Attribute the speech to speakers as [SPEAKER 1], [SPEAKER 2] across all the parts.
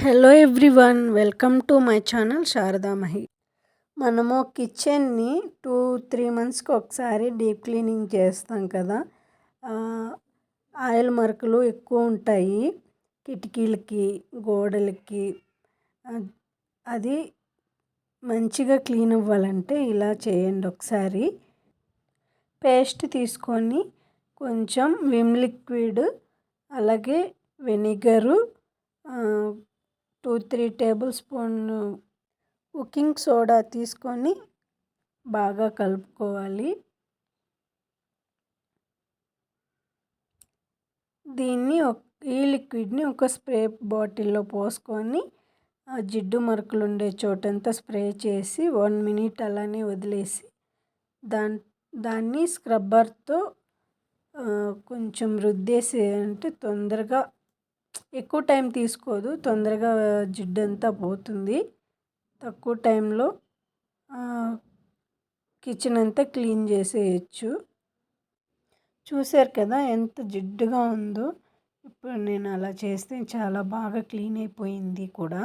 [SPEAKER 1] Hello everyone welcome to my channel Sharadamahi మనము కిచెన్ని two three మంత్స్కి ఒకసారి డీప్ క్లీనింగ్ చేస్తాం కదా. ఆయిల్ మరకలు ఎక్కువ ఉంటాయి. కిటికీలకి గోడలకి. అది మంచిగా క్లీన్ అవ్వాలంటే ఇలా చేయండి ఒకసారి. పేస్ట్ తీసుకొని కొంచెం విమ్ లిక్విడ్ అలాగే vinegar two three tablespoon cooking soda తీసుకొని బాగా కలుపుకోవాలి. దీన్ని ఈ లిక్విడ్ని ఒక స్ప్రే బాటిల్లో పోసుకొని ఆ జిడ్డు మరకలు ఉండే చోటంతా స్ప్రే చేసి వన్ మినిట్ అలానే వదిలేసి దాన్ దాన్ని స్క్రబ్బర్తో కొంచెం రుద్దేసి అంటే తొందరగా ఎక్కువ టైం తీసుకోదు. తొందరగా జిడ్డంతా పోతుంది. తక్కువ టైంలో కిచెన్ అంతా క్లీన్ చేసేయచ్చు. చూశారు కదా ఎంత జిడ్డుగా ఉందో. ఇప్పుడు నేను అలా చేస్తే చాలా బాగా క్లీన్ అయిపోయింది కూడా.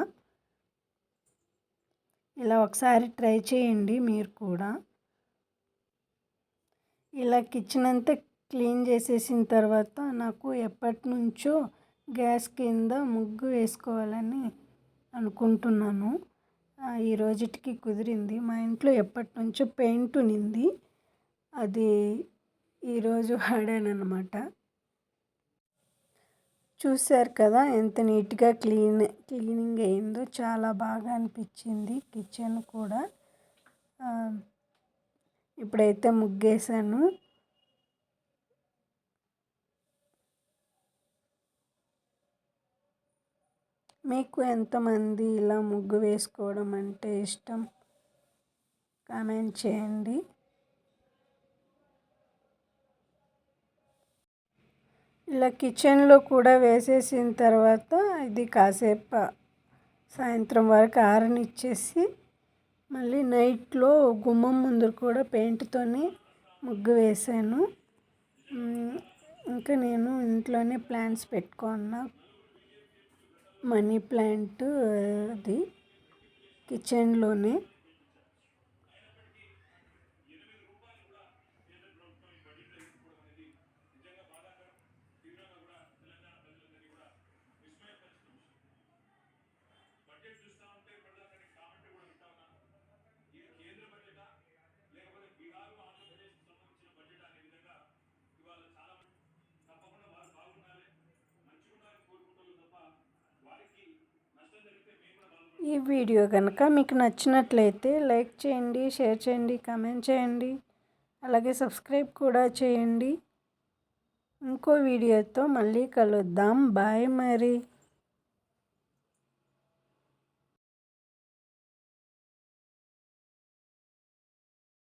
[SPEAKER 1] ఇలా ఒకసారి ట్రై చేయండి మీరు కూడా. ఇలా కిచెన్ అంతా క్లీన్ చేసేసిన తర్వాత నాకు ఎప్పటి నుంచో గ్యాస్ కింద ముగ్గు వేసుకోవాలని అనుకుంటున్నాను. ఈ రోజుటికి కుదిరింది. మా ఇంట్లో ఎప్పటి నుంచో పెయింట్ ఉన్నింది అది ఈరోజు వాడానమాట చూశారు కదా ఎంత నీట్గా క్లీన్ క్లీనింగ్ అయిందో. చాలా బాగా అనిపించింది కిచెన్ కూడా. ఇప్పుడైతే ముగ్గేసాను మీకు ఎంతమంది ఇలా ముగ్గు వేసుకోవడం అంటే ఇష్టం? కామెంట్ చేయండి. ఇలా కిచెన్లో కూడా వేసేసిన తర్వాత ఇది కాసేపు సాయంత్రం వరకు ఆరనిచ్చేసి మళ్ళీ నైట్లో గుమ్మం ముందు కూడా పెయింట్తోనే ముగ్గు వేసాను. ఇంకా నేను ఇంట్లోనే ప్లాంట్స్ పెట్టుకున్నా. మనీ ప్లాంట్ అది కిచెన్లోనే ఈ వీడియో కనుక మీకు నచ్చినట్లయితే లైక్ చేయండి షేర్ చేయండి కామెంట్ చేయండి. అలాగే సబ్స్క్రైబ్ కూడా చేయండి. ఇంకో వీడియోతో మళ్ళీ కలుద్దాం. బాయ్ మరి.